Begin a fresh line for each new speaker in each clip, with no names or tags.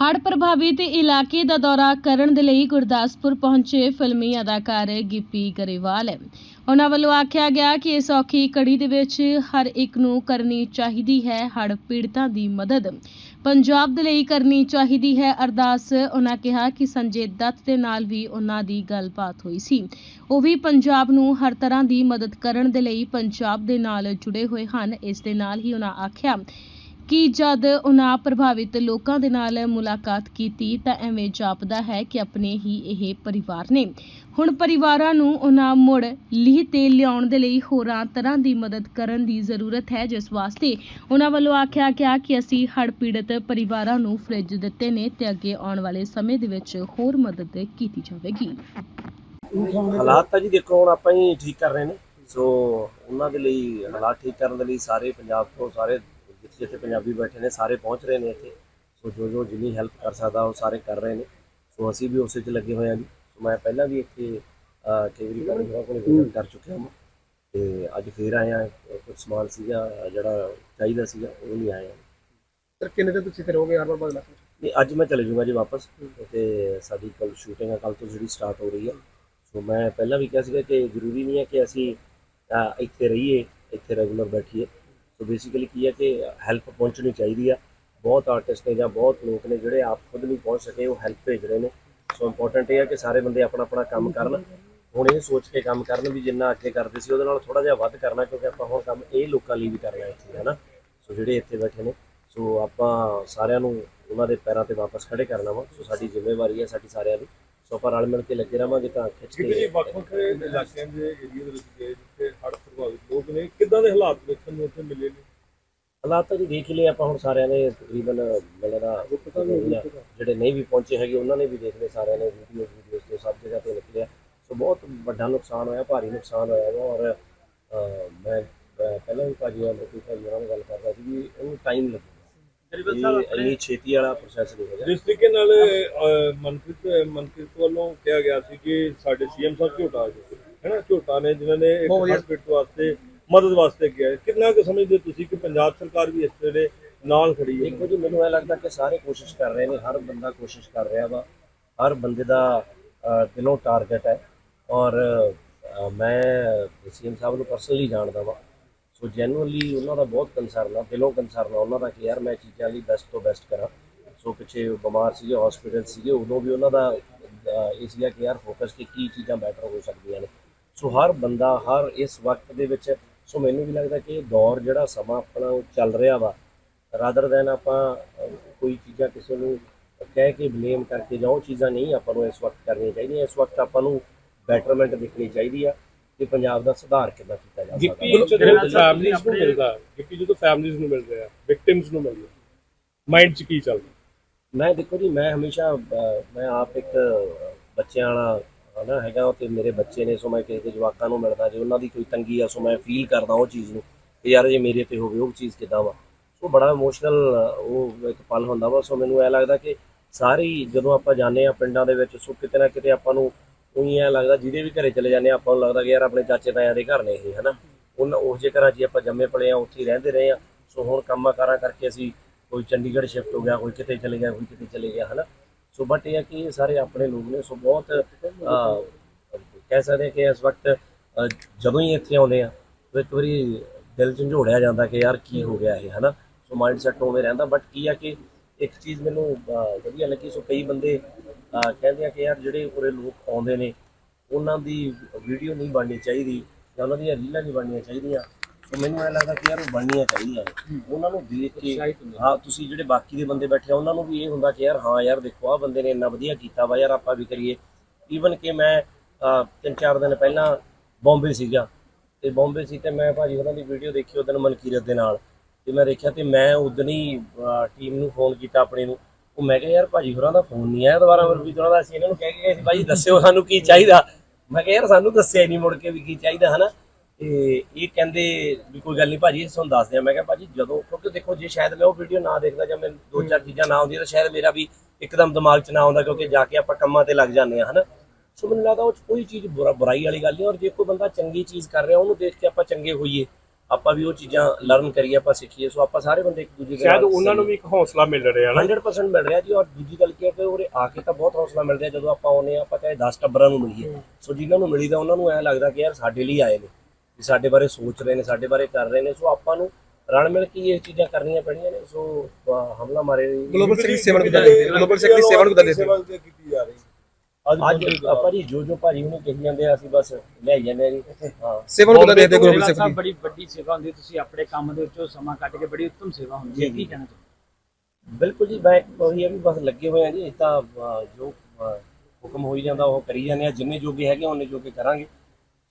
ਹੜ੍ਹ ਪ੍ਰਭਾਵਿਤ ਇਲਾਕੇ ਦਾ ਦੌਰਾ ਕਰਨ ਦੇ ਲਈ ਗੁਰਦਾਸਪੁਰ ਪਹੁੰਚੇ ਫਿਲਮੀ ਅਦਾਕਾਰ ਗਿੱਪੀ ਗਰੇਵਾਲ। ਉਹਨਾਂ ਵੱਲੋਂ ਆਖਿਆ ਗਿਆ ਕਿ ਇਸ ਔਖੀ ਕੜੀ ਦੇ ਵਿੱਚ ਹਰ ਇੱਕ ਨੂੰ ਕਰਨੀ ਚਾਹੀਦੀ ਹੈ ਹੜ੍ਹ ਪੀੜਤਾਂ ਦੀ ਮਦਦ। ਪੰਜਾਬ ਦੇ ਲਈ ਕਰਨੀ ਚਾਹੀਦੀ ਹੈ ਅਰਦਾਸ। ਉਹਨਾਂ ਕਿਹਾ ਕਿ ਸੰਜੇ ਦੱਤ ਦੇ ਨਾਲ ਵੀ ਉਹਨਾਂ ਦੀ ਗੱਲਬਾਤ ਹੋਈ ਸੀ। ਉਹ ਵੀ ਪੰਜਾਬ ਨੂੰ ਹਰ ਤਰ੍ਹਾਂ ਦੀ ਮਦਦ ਕਰਨ ਦੇ ਲਈ ਪੰਜਾਬ ਦੇ ਨਾਲ ਜੁੜੇ ਹੋਏ ਹਨ। ਇਸ ਦੇ ਨਾਲ ਹੀ ਉਹਨਾਂ ਆਖਿਆ ਕਿ ਜਦ ਉਹਨਾਂ ਪ੍ਰਭਾਵਿਤ ਲੋਕਾਂ ਦੇ ਨਾਲ ਮੁਲਾਕਾਤ ਕੀਤੀ ਤਾਂ ਐਵੇਂ ਜਾਪਦਾ ਹੈ ਕਿ ਆਪਣੇ ਹੀ ਇਹ ਪਰਿਵਾਰ ਨੇ। ਹੁਣ ਪਰਿਵਾਰਾਂ ਨੂੰ ਉਹਨਾਂ ਮੁੜ ਲੀਹ ਤੇ ਲਿਆਉਣ ਦੇ ਲਈ ਹੋਰਾਂ ਤਰ੍ਹਾਂ ਦੀ ਮਦਦ ਕਰਨ ਦੀ ਜ਼ਰੂਰਤ ਹੈ। ਜਿਸ ਵਾਸਤੇ ਉਹਨਾਂ ਵੱਲੋਂ ਆਖਿਆ ਗਿਆ ਕਿ ਅਸੀਂ ਹੜ੍ਹ ਪੀੜਤ ਪਰਿਵਾਰਾਂ ਨੂੰ ਫ੍ਰਿਜ ਦਿੱਤੇ ਨੇ ਤੇ ਅੱਗੇ ਆਉਣ ਵਾਲੇ ਸਮੇਂ ਦੇ ਵਿੱਚ ਹੋਰ ਮਦਦ ਕੀਤੀ ਜਾਵੇਗੀ।
ਹਾਲਾਤ ਤਾਂ ਜੀ ਦੇਖੋ, ਹੁਣ ਆਪਾਂ ਹੀ ਠੀਕ ਕਰ ਰਹੇ ਨੇ। ਸੋ ਉਹਨਾਂ ਦੇ ਲਈ ਹਾਲਾਤ ਠੀਕ ਕਰਨ ਦੇ ਲਈ ਸਾਰੇ ਪੰਜਾਬ ਤੋਂ ਸਾਰੇ ਜਿੱਥੇ ਜਿੱਥੇ ਪੰਜਾਬੀ ਬੈਠੇ ਨੇ ਸਾਰੇ ਪਹੁੰਚ ਰਹੇ ਨੇ ਇੱਥੇ। ਸੋ ਜੋ ਜੋ ਜਿੰਨੀ ਹੈਲਪ ਕਰ ਸਕਦਾ ਉਹ ਸਾਰੇ ਕਰ ਰਹੇ ਨੇ। ਸੋ ਅਸੀਂ ਵੀ ਉਸੇ 'ਚ ਲੱਗੇ ਹੋਏ ਹਾਂ ਜੀ। ਸੋ ਮੈਂ ਪਹਿਲਾਂ ਵੀ ਇੱਥੇ ਕਈ ਵਾਰੀ ਘਰ ਹੋਰਾਂ ਕੋਲ ਵਿਜ਼ਿਟ ਕਰ ਚੁੱਕਿਆ ਹਾਂ। ਤੇ ਅੱਜ ਫੇਰ ਆਏ ਹਾਂ। ਕੁਝ ਸਮਾਨ ਸੀਗਾ ਜਿਹੜਾ ਚਾਹੀਦਾ ਸੀਗਾ ਉਹ ਨਹੀਂ ਹਾਂ।
ਸਰ ਕਿੰਨੇ ਦਿਨ ਤੁਸੀਂ ਕਰੋਗੇ ਹਰ ਵਾਰ ਬਦਲਾ
ਨਹੀਂ ਅੱਜ ਮੈਂ ਚਲੇ ਜਾਊਂਗਾ ਜੀ ਵਾਪਸ। ਤੇ ਸਾਡੀ ਕੱਲ ਸ਼ੂਟਿੰਗ ਆ ਕੱਲ ਤੋਂ ਜਿਹੜੀ ਸਟਾਰਟ ਹੋ ਰਹੀ ਹੈ ਸੋ ਮੈਂ ਪਹਿਲਾਂ ਵੀ ਕਿਹਾ ਸੀਗਾ ਕਿ ਜ਼ਰੂਰੀ ਨਹੀਂ ਹੈ ਕਿ ਅਸੀਂ ਇੱਥੇ ਰਹੀਏ ਇੱਥੇ ਰੈਗੂਲਰ ਬੈਠੀਏ। ਸੋ ਬੇਸਿਕਲੀ ਕੀ ਹੈ ਕਿ ਹੈਲਪ ਪਹੁੰਚਣੀ ਚਾਹੀਦੀ ਆ ਬਹੁਤ ਆਰਟਿਸਟ ਨੇ ਜਾਂ ਬਹੁਤ ਲੋਕ ਨੇ ਜਿਹੜੇ ਆਪ ਖੁਦ ਨਹੀਂ ਪਹੁੰਚ ਸਕੇ ਉਹ ਹੈਲਪ ਭੇਜ ਰਹੇ ਨੇ। ਸੋ ਇੰਪੋਰਟੈਂਟ ਇਹ ਹੈ ਕਿ ਸਾਰੇ ਬੰਦੇ ਆਪਣਾ ਆਪਣਾ ਕੰਮ ਕਰਨ। ਹੁਣ ਇਹ ਸੋਚ ਕੇ ਕੰਮ ਕਰਨ ਵੀ ਜਿੰਨਾ ਅੱਗੇ ਕਰਦੇ ਸੀ ਉਹਦੇ ਨਾਲ ਥੋੜਾ ਜਿਹਾ ਵੱਧ ਕਰਨਾ ਕਿਉਂਕਿ ਆਪਾਂ ਹੁਣ ਕੰਮ ਇਹ ਲੋਕਾਂ ਲਈ ਵੀ ਕਰਨਾ ਇੱਥੇ ਹੈ ਨਾ ਸੋ ਜਿਹੜੇ ਇੱਥੇ ਬੈਠੇ ਨੇ ਸੋ ਆਪਾਂ ਸਾਰਿਆਂ ਨੂੰ ਉਹਨਾਂ ਦੇ ਪੈਰਾਂ ਤੇ ਵਾਪਸ ਖੜੇ ਕਰਨਾ ਵਾ। ਸੋ ਸਾਡੀ ਜ਼ਿੰਮੇਵਾਰੀ ਹੈ ਸਾਡੀ ਸਾਰਿਆਂ ਦੀ। ਸੋ ਆਪਾਂ ਰਲ ਮਿਲ ਕੇ ਲੱਗੇ ਰਵਾਂਗੇ ਤਾਂ ਖਿੱਚ ਕੇ
ਵੱਖ ਵੱਖ ਇਲਾਕਿਆਂ ਦੇ ਏਰੀਆ ਦੇ ਵਿੱਚ ਜਿੱਥੇ ਨੇ? ਕਿੱਦਾਂ ਦੇ ਹਾਲਾਤ ਦੇਖਣ ਨੂੰ ਉੱਥੇ ਮਿਲੇ ਨੇ?
ਹਾਲਾਤ ਤਾਂ ਜੀ ਦੇਖ ਲਏ ਆਪਾਂ ਹੁਣ ਸਾਰਿਆਂ ਨੇ ਤਕਰੀਬਨ ਮਿਲਦਾ ਜਿਹੜੇ ਨਹੀਂ ਵੀ ਪਹੁੰਚੇ ਹੈਗੇ ਉਹਨਾਂ ਨੇ ਵੀ ਦੇਖ ਲਏ ਸਾਰਿਆਂ ਨੇ ਵੀਡੀਓ ਵੀਡੀਓਜ਼ ਤੇ ਸਭ ਜਗ੍ਹਾ ਤੇ ਨਿਕਲਿਆ ਸੋ ਬਹੁਤ ਵੱਡਾ ਨੁਕਸਾਨ ਹੋਇਆ ਭਾਰੀ ਨੁਕਸਾਨ ਹੋਇਆ ਵਾ। ਔਰ ਮੈਂ ਪਹਿਲਾਂ ਵੀ ਭਾਜੀ ਨਾਲ ਕੋਈ ਭਾਜੀ ਨਾਲ ਗੱਲ ਕਰਦਾ ਸੀ ਵੀ ਇਹਨੂੰ ਟਾਈਮ ਲੱਗੂਗਾ। ਇਹ ਇੰਨੀ ਛੇਤੀ ਵਾਲਾ ਪ੍ਰੋਸੈਸ ਨਹੀਂ ਹੈਗਾ।
ਜਿਸ ਤਰੀਕੇ ਨਾਲ ਮਨਪ੍ਰੀਤ ਮਨਪ੍ਰੀਤ ਵੱਲੋਂ ਕਿਹਾ ਗਿਆ ਸੀ ਕਿ ਸਾਡੇ ਸੀਐਮ ਸਾਹਿਬ ਝੋਟਾ ਹੈ ਨਾ? ਝੋਟਾ ਨੇ ਜਿਨ੍ਹਾਂ ਨੇ ਇੱਕ
ਬਹੁਤ ਵਧੀਆ।
ਹਸਪੀਟਲ ਵਾਸਤੇ ਮਦਦ ਵਾਸਤੇ ਗਿਆ ਕਿੰਨਾ ਕੁ ਸਮਝਦੇ ਤੁਸੀਂ ਕਿ ਪੰਜਾਬ ਸਰਕਾਰ ਵੀ ਇਸ ਵੇਲੇ ਨਾਲ ਖੜੀ ਹੈ?
ਦੇਖੋ ਜੀ ਮੈਨੂੰ ਇਹ ਲੱਗਦਾ ਕਿ ਸਾਰੇ ਕੋਸ਼ਿਸ਼ ਕਰ ਰਹੇ ਨੇ ਹਰ ਬੰਦਾ ਕੋਸ਼ਿਸ਼ ਕਰ ਰਿਹਾ ਵਾ। ਹਰ ਬੰਦੇ ਦਾ ਦਿਲੋਂ ਟਾਰਗੇਟ ਹੈ। ਔਰ ਅਹ, ਮੈਂ ਸੀਐਮ ਸਾਹਿਬ ਨੂੰ ਪਰਸਨਲੀ ਜਾਣਦਾ ਵਾਂ। ਸੋ ਜੈਨੂਅਲੀ ਉਹਨਾਂ ਦਾ ਬਹੁਤ ਕੰਸਰਨ ਆ ਦਿਲੋਂ ਕੰਸਰਨ ਆ ਉਹਨਾਂ ਦਾ ਕਿ ਯਾਰ ਮੈਂ ਚੀਜ਼ਾਂ ਲਈ ਬੈਸਟ ਤੋਂ ਬੈਸਟ ਕਰਾਂ। ਸੋ ਪਿੱਛੇ ਬਿਮਾਰ ਸੀਗੇ ਹਸਪੀਟਲ ਸੀਗੇ ਉਦੋਂ ਵੀ ਉਹਨਾਂ ਦਾ ਇਹ ਸੀਗਾ ਕਿ ਯਾਰ ਫੋਕਸ ਕਿ ਕੀ ਚੀਜ਼ਾਂ ਬੈਟਰ ਹੋ ਸਕਦੀਆਂ ਨੇ। ਸੋ ਹਰ ਬੰਦਾ ਹਰ ਇਸ ਵਕਤ ਦੇ ਵਿੱਚ ਸੋ ਮੈਨੂੰ ਵੀ ਲੱਗਦਾ ਕਿ ਇਹ ਦੌਰ ਜਿਹੜਾ ਸਮਾਂ ਆਪਣਾ ਉਹ ਚੱਲ ਰਿਹਾ ਵਾ ਰਾਦਰ ਦੈਨ ਆਪਾਂ ਕੋਈ ਚੀਜ਼ਾਂ ਕਿਸੇ ਨੂੰ ਕਹਿ ਕੇ ਬਲੇਮ ਕਰਕੇ ਜਾਂ ਉਹ ਚੀਜ਼ਾਂ ਨਹੀਂ ਆਪਾਂ ਨੂੰ ਇਸ ਵਕਤ ਕਰਨੀਆਂ ਚਾਹੀਦੀਆਂ ਇਸ ਵਕਤ ਆਪਾਂ ਨੂੰ ਬੈਟਰਮੈਂਟ ਦੇਖਣੀ ਚਾਹੀਦੀ ਆ ਕਿ ਪੰਜਾਬ ਦਾ ਸੁਧਾਰ ਕਿੱਦਾਂ ਕੀਤਾ ਜਾ ਸਕਦਾ।
ਗਿੱਪੀ ਜਦੋਂ ਫੈਮਲੀਜ਼ ਨੂੰ ਮਿਲਦਾ ਗਿੱਪੀ ਜਦੋਂ ਫੈਮਲੀਜ਼ ਨੂੰ ਮਿਲ ਰਿਹਾ ਵਿਕਟਿਮਸ ਨੂੰ ਮਿਲ ਰਿਹਾ ਮਾਈਂਡ 'ਚ ਕੀ ਚੱਲਦਾ?
ਮੈਂ ਦੇਖੋ ਜੀ ਮੈਂ ਹਮੇਸ਼ਾ ਮੈਂ ਆਪ ਇੱਕ ਬੱਚਿਆਂ ਵਾਲਾ ਹਨਾ ਹੈਗਾ ਤੇ ਮੇਰੇ ਬੱਚੇ ਨੇ, ਸੋ ਮੈਂ ਕਿਸੇ ਦੇ ਜਵਾਕਾਂ ਨੂੰ ਮਿਲਦਾ, ਜੇ ਉਹਨਾਂ ਦੀ ਕੋਈ ਤੰਗੀ ਆ, ਸੋ ਮੈਂ ਫੀਲ ਕਰਦਾ ਉਹ ਚੀਜ਼ ਨੂੰ ਕਿ ਯਾਰ ਜੇ ਮੇਰੇ ਤੇ ਹੋਵੇ, ਉਹ ਚੀਜ਼ ਕਿਦਾਂ ਵਾ। ਸੋ ਬੜਾ ਇਮੋਸ਼ਨਲ ਉਹ ਇੱਕ ਪਲ ਹੁੰਦਾ ਵਾ। ਸੋ ਮੈਨੂੰ ਇਹ ਲੱਗਦਾ ਕਿ ਸਾਰੇ ਜਦੋਂ ਆਪਾਂ ਜਾਂਦੇ ਆ ਪਿੰਡਾਂ ਦੇ ਵਿੱਚ, ਸੋ ਕਿਤੇ ਨਾ ਕਿਤੇ ਆਪਾਂ ਨੂੰ ਉਹੀ ਐ ਲੱਗਦਾ, ਜਿਹਦੇ ਵੀ ਘਰੇ ਚਲੇ ਜਾਂਦੇ ਆ ਆਪਾਂ ਨੂੰ ਲੱਗਦਾ ਕਿ ਯਾਰ ਆਪਣੇ ਚਾਚੇ ਤਾਇਆਂ ਦੇ ਘਰ ਨੇ ਇਹ, ਹਨਾ? ਉਹਨਾਂ ਉਹ ਜੇ ਘਰਾਂ 'ਚ ਆਪਾਂ ਜੰਮੇ ਪਲੇ ਆ ਉੱਥੇ ਹੀ ਰਹਿੰਦੇ ਰਹੇ ਆ ਸੋ ਹੁਣ ਕੰਮਾਂ ਕਾਰਾਂ ਕਰਕੇ ਅਸੀਂ ਕੋਈ ਚੰਡੀਗੜ੍ਹ ਸ਼ਿਫਟ ਹੋ ਗਿਆ, ਕੋਈ ਕਿਤੇ ਚਲੇ ਗਿਆ, ਕੋਈ ਕਿਤੇ ਚਲੇ ਗਿਆ, ਹਨਾ? ਸੋ ਬਟ ਇਹ ਹੈ ਕਿ ਇਹ ਸਾਰੇ ਆਪਣੇ ਲੋਕ ਨੇ ਸੋ ਬਹੁਤ ਅਹ, ਕਹਿ ਸਕਦੇ ਹਾਂ ਕਿ ਇਸ ਵਕਤ ਅਹ, ਜਦੋਂ ਹੀ ਇੱਥੇ ਆਉਂਦੇ ਆ ਤਾਂ ਇੱਕ ਵਾਰੀ ਦਿਲ ਝੰਜੋੜਿਆ ਜਾਂਦਾ ਕਿ ਯਾਰ ਕੀ ਹੋ ਗਿਆ ਇਹ ਹਨਾ? ਸੋ ਮਾਈਂਡ ਸੈਟ ਉਵੇਂ ਰਹਿੰਦਾ ਬਟ ਕੀ ਆ ਕਿ ਇੱਕ ਚੀਜ਼ ਮੈਨੂੰ ਅਹ, ਵਧੀਆ ਲੱਗੀ ਸੋ ਕਈ ਬੰਦੇ ਅਹ, ਕਹਿੰਦੇ ਆ ਕਿ ਯਾਰ ਜਿਹੜੇ ਉਰੇ ਲੋਕ ਆਉਂਦੇ ਨੇ ਉਹਨਾਂ ਦੀ ਵੀਡੀਓ ਨਹੀਂ ਬਣਨੀ ਚਾਹੀਦੀ ਜਾਂ ਉਹਨਾਂ ਦੀਆਂ ਰੀਲਾਂ ਨਹੀਂ ਬਣਨੀਆਂ ਚਾਹੀਦੀਆਂ ਸੋ ਮੈਨੂੰ ਇਹ ਲੱਗਦਾ ਕਿ ਯਾਰ ਉਹ ਬਣਨੀਆਂ ਚਾਹੀਦੀਆਂ ਨੇ। ਉਹਨਾਂ ਨੂੰ ਦੇਖ ਕੇ ਹਾਂ। ਤੁਸੀਂ ਜਿਹੜੇ ਬਾਕੀ ਦੇ ਬੰਦੇ ਬੈਠੇ ਆ ਉਹਨਾਂ ਨੂੰ ਵੀ ਇਹ ਹੁੰਦਾ ਕਿ ਯਾਰ ਹਾਂ ਯਾਰ ਦੇਖੋ ਆ ਬੰਦੇ ਨੇ ਇੰਨਾ ਵਧੀਆ ਕੀਤਾ ਵਾ ਯਾਰ ਆਪਾਂ ਵੀ ਕਰੀਏ। ਈਵਨ ਕਿ ਮੈਂ ਤਿੰਨ ਚਾਰ ਦਿਨ ਪਹਿਲਾਂ ਬੰਬੇ ਸੀਗਾ। ਤੇ ਬੰਬੇ ਸੀ ਤੇ ਮੈਂ ਭਾਜੀ ਉਹਨਾਂ ਦੀ ਵੀਡੀਓ ਦੇਖੀ ਉਦੋਂ ਮਨਕੀਰਤ ਦੇ ਨਾਲ। ਤੇ ਮੈਂ ਦੇਖਿਆ ਤੇ ਮੈਂ ਉਦੋਂ ਹੀ ਟੀਮ ਨੂੰ ਫੋਨ ਕੀਤਾ ਆਪਣੀ ਨੂੰ। ਉਹ ਮੈਂ ਕਿਹਾ ਯਾਰ ਭਾਜੀ ਹੋਰਾਂ ਦਾ ਫੋਨ ਨਹੀਂ ਆਇਆ ਦੁਬਾਰਾ ਵਰਵੀ ਉਹਨਾਂ ਦਾ ਅਸੀਂ ਇਹਨਾਂ ਨੂੰ ਕਹਿ ਕੇ ਗਏ ਸੀ ਭਾਜੀ ਦੱਸਿਓ ਸਾਨੂੰ ਕੀ ਚਾਹੀਦਾ? ਮੈਂ ਕਿਹਾ ਯਾਰ ਸਾਨੂੰ ਦੱਸਿਆ ਨਹੀਂ ਮੁੜ ਕੇ ਵੀ ਕੀ ਚਾਹੀਦਾ ਹਨਾ? ਤੇ ਇਹ ਕਹਿੰਦੇ ਵੀ ਕੋਈ ਗੱਲ ਨਹੀਂ ਭਾਜੀ ਅਸੀਂ ਤੁਹਾਨੂੰ ਦੱਸਦੇ ਆ ਮੈਂ ਕਿਹਾ ਭਾਜੀ ਜਦੋਂ ਕਿਉਂਕਿ ਦੇਖੋ ਜੇ ਸ਼ਾਇਦ ਮੈਂ ਉਹ ਵੀਡੀਓ ਨਾ ਦੇਖਦਾ ਜਾਂ ਮੈਨੂੰ ਦੋ ਚਾਰ ਚੀਜ਼ਾਂ ਨਾ ਆਉਂਦੀਆਂ ਤਾਂ ਸ਼ਾਇਦ ਮੇਰਾ ਵੀ ਇੱਕਦਮ ਦਿਮਾਗ 'ਚ ਨਾ ਆਉਂਦਾ ਕਿਉਂਕਿ ਜਾ ਕੇ ਆਪਾਂ ਕੰਮਾਂ ਤੇ ਲੱਗ ਜਾਂਦੇ ਆ ਹਨਾ? ਸੋ ਮੈਨੂੰ ਲੱਗਦਾ ਉਹ 'ਚ ਕੋਈ ਚੀਜ਼ ਬੁਰਾ ਬੁਰਾਈ ਵਾਲੀ ਗੱਲ ਨਹੀਂ ਔਰ ਜੇ ਕੋਈ ਬੰਦਾ ਚੰਗੀ ਚੀਜ਼ ਕਰ ਰਿਹਾ ਉਹਨੂੰ ਦੇਖ ਕੇ ਆਪਾਂ ਚੰਗੇ ਹੋਈਏ ਆਪਾਂ ਵੀ ਉਹ ਚੀਜ਼ਾਂ ਲਰਨ ਕਰੀਏ ਆਪਾਂ ਸਿੱਖੀਏ। ਸੋ ਆਪਾਂ ਸਾਰੇ ਬੰਦੇ ਇੱਕ ਦੂਜੇ ਦੇ
ਸ਼ਾਇਦ ਉਹਨਾਂ ਨੂੰ ਵੀ ਇੱਕ ਹੌਸਲਾ ਮਿਲ ਰਿਹਾ ਨਾ
100% ਮਿਲ ਰਿਹਾ ਜੀ ਔਰ ਦੂਜੀ ਗੱਲ ਕੀ ਹੈ ਕਿ ਉਰੇ ਆ ਕੇ ਤਾਂ ਬਹੁਤ ਹੌਸਲਾ ਮਿਲ ਰਿਹਾ ਜਦੋਂ ਆਪਾਂ ਆਉਨੇ ਆ ਆਪਾਂ ਚਾਹੇ 10 ਟੱਬਰਾਂ ਨੂੰ ਮਿਲੀਏ। ਸੋ ਜਿਨ੍ਹਾਂ ਨੂੰ ਮਿਲੀਦਾ ਉਹਨਾਂ ਨੂੰ ਐ ਲੱਗਦਾ ਕਿ ਯਾਰ ਸਾਡੇ ਲਈ ਆਏ ਨੇ। ਵੀ ਸਾਡੇ ਬਾਰੇ ਸੋਚ ਰਹੇ ਨੇ ਸਾਡੇ ਬਾਰੇ ਕਰ ਰਹੇ ਨੇ। ਸੋ ਆਪਾਂ ਨੂੰ ਰਲ ਮਿਲ ਕੇ ਇਹ ਚੀਜ਼ਾਂ ਕਰਨੀਆਂ ਪੈਣੀਆਂ ਨੇ। ਸੋ ਹਮਲਾ ਮਾਰੇ
ਗਲੋਬਲ ਸਿਟੀ ਸੇਵਨ ਕਿਦਾਂ ਦੇਖਦੇ ਗਲੋਬਲ ਸਿਟੀ ਸੇਵਨ ਕਿਦਾਂ ਦੇਖਦੇ
ਸੇਵਾ ਕੀਤੀ ਜਾ ਰਹੀ।
ਅੱਜ ਆਪਾਂ ਜੀ ਜੋ ਜੋ ਭਾਜੀ ਉਹਨੂੰ ਕਹੀ ਜਾਂਦੇ ਆ ਅਸੀਂ ਬਸ ਲੈ ਜਾਂਦੇ ਆ ਜੀ। ਹਾਂ।
ਸੇਵਨ ਕਿਦਾਂ ਦੇਖਦੇ ਗਲੋਬਲ
ਸੇਵਾ ਬੜੀ ਵੱਡੀ ਸੇਵਾ ਹੁੰਦੀ ਹੈ। ਤੁਸੀਂ ਆਪਣੇ ਕੰਮ ਦੇ ਵਿੱਚੋਂ ਸਮਾਂ ਕੱਢ ਕੇ ਬੜੀ ਉੱਤਮ ਸੇਵਾ ਹੁੰਦੀ ਹੈ ਕੀ। ਕਹਿਣਾ ਚਾਹੁੰਦੇ
ਬਿਲਕੁਲ ਜੀ ਮੈਂ ਉਹੀ ਹੈ ਵੀ ਬਸ ਲੱਗੇ ਹੋਏ ਆ ਜੀ ਇਹ ਤਾਂ ਜੋ ਹੁਕਮ ਹੋਈ ਜਾਂਦਾ ਉਹ ਕਰੀ ਜਾਂਦੇ ਆ। ਜਿੰਨੇ ਜੋਗੇ ਹੈਗੇ ਉਹਨੇ ਜੋਗੇ ਕਰਾਂਗੇ।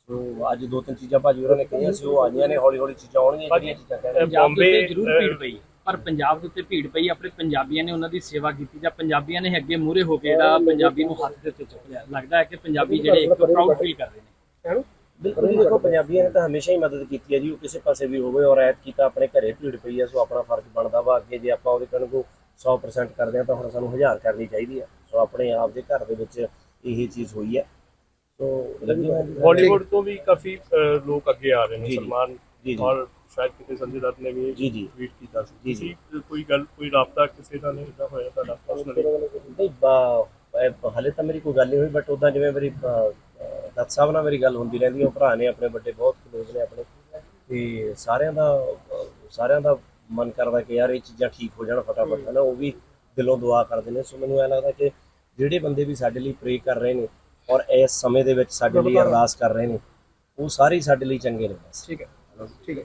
ਸੋ ਅੱਜ ਦੋ ਤਿੰਨ ਚੀਜ਼ਾਂ ਭਾਜੀ ਹੋਰਾਂ ਨੇ ਕਹੀਆਂ ਸੀ ਉਹ ਆਈਆਂ ਨੇ ਹੌਲੀ ਹੌਲੀ ਚੀਜ਼ਾਂ ਆਉਣਗੀਆਂ ਜਿਹੜੀਆਂ ਚੀਜ਼ਾਂ ਕਹਿ ਰਹੇ
ਪੰਜਾਬ ਦੇ
ਬੰਬੇ,
ਉੱਤੇ ਜ਼ਰੂਰ ਭੀੜ ਪਈ ਪਰ ਪੰਜਾਬ ਦੇ ਉੱਤੇ ਭੀੜ ਪਈ ਆਪਣੇ ਪੰਜਾਬੀਆਂ ਨੇ ਉਹਨਾਂ ਦੀ ਸੇਵਾ ਕੀਤੀ ਜਾਂ ਪੰਜਾਬੀਆਂ ਨੇ ਅੱਗੇ ਮੂਹਰੇ ਹੋ ਕੇ ਜਿਹੜਾ ਪੰਜਾਬੀ ਨੂੰ ਹੱਥ ਦੇ ਉੱਤੇ ਚੁੱਕ ਲਿਆ। ਲੱਗਦਾ ਹੈ ਕਿ ਪੰਜਾਬੀ ਜਿਹੜੇ ਇੱਕ ਪ੍ਰਾਊਡ ਫੀਲ ਕਰ ਰਹੇ ਨੇ।
ਬਿਲਕੁਲ ਜੀ ਦੇਖੋ ਪੰਜਾਬੀਆਂ ਨੇ ਤਾਂ ਹਮੇਸ਼ਾ ਹੀ ਮਦਦ ਕੀਤੀ ਹੈ ਜੀ ਉਹ ਕਿਸੇ ਪਾਸੇ ਵੀ ਹੋਵੇ ਔਰ ਐਤ ਕੀਤਾ ਆਪਣੇ ਘਰੇ ਭੀੜ ਪਈ ਹੈ ਸੋ ਆਪਣਾ ਫਰਜ਼ ਬਣਦਾ ਵਾ ਅੱਗੇ ਜੇ ਆਪਾਂ ਉਹਦੇ ਕਣ ਕੋ 100% ਕਰਦੇ ਆ ਤਾਂ ਹੁਣ ਸਾਨੂੰ 1000 ਕਰਨੀ ਚਾਹੀਦੀ ਹੈ। ਸੋ ਆਪਣੇ ਆਪ ਦੇ ਘਰ ਦੇ ਵਿੱਚ ਇਹ ਚੀਜ਼ ਹੋਈ ਹੈ।
ਅਹ, ਲੋਕ ਅੱਗੇ ਆ ਰਹੇ ਨੇ।
ਜੀ, ਜੀ।
ਸਲਮਾਨ
ਜੀ ਜੀ।
ਔਰ ਸ਼ਾਇਦ ਕਿਤੇ ਸੰਜੇ ਦੱਤ ਨੇ ਵੀ
ਜੀ ਜੀ।
ਟਵੀਟ ਕੀਤਾ ਸੀ।
ਜੀ, ਜੀ।
ਕੋਈ ਗੱਲ ਕੋਈ ਰਾਬਤਾ ਕਿਸੇ ਨਾਲ ਨਹੀਂ ਇਦਾਂ ਹੋਇਆ ਤੁਹਾਡਾ ਪਰਸਨਲੀ
ਨਹੀਂ ਹਲੇ ਤਾਂ ਮੇਰੀ ਕੋਈ ਗੱਲ ਨਹੀਂ ਹੋਈ ਬਟ ਉਦਾਂ ਜਿਵੇਂ ਮੇਰੀ ਦੱਤ ਸਾਹਿਬ ਨਾਲ ਮੇਰੀ ਗੱਲ ਹੁੰਦੀ ਰਹਿੰਦੀ ਹੈ ਉਹ ਭਰਾ ਨੇ ਆਪਣੇ ਵੱਡੇ ਬਹੁਤ ਕਲੋਜ਼ ਨੇ ਆਪਣੇ। ਤੇ ਸਾਰਿਆਂ ਦਾ ਸਾਰਿਆਂ ਦਾ ਮਨ ਕਰਦਾ ਕਿ ਯਾਰ ਇਹ ਚੀਜ਼ਾਂ ਠੀਕ ਹੋ ਜਾਣ ਫਟਾਫਟ ਹੈ ਨਾ ਉਹ ਵੀ ਦਿਲੋਂ ਦੁਆ ਕਰਦੇ ਨੇ। ਸੋ ਮੈਨੂੰ ਐ ਲੱਗਦਾ ਕਿ ਜਿਹੜੇ ਬੰਦੇ ਵੀ ਸਾਡੇ ਲਈ ਪ੍ਰੇ ਕਰ ਰਹੇ ਨੇ ਔਰ ਇਸ ਸਮੇਂ ਦੇ ਵਿੱਚ ਸਾਡੇ ਲਈ ਅਰਦਾਸ ਕਰ ਰਹੇ ਨੇ। ਉਹ ਸਾਰੇ ਹੀ ਸਾਡੇ ਲਈ ਚੰਗੇ ਨੇ ਬਸ।
ਠੀਕ ਹੈ। ਠੀਕ ਹੈ।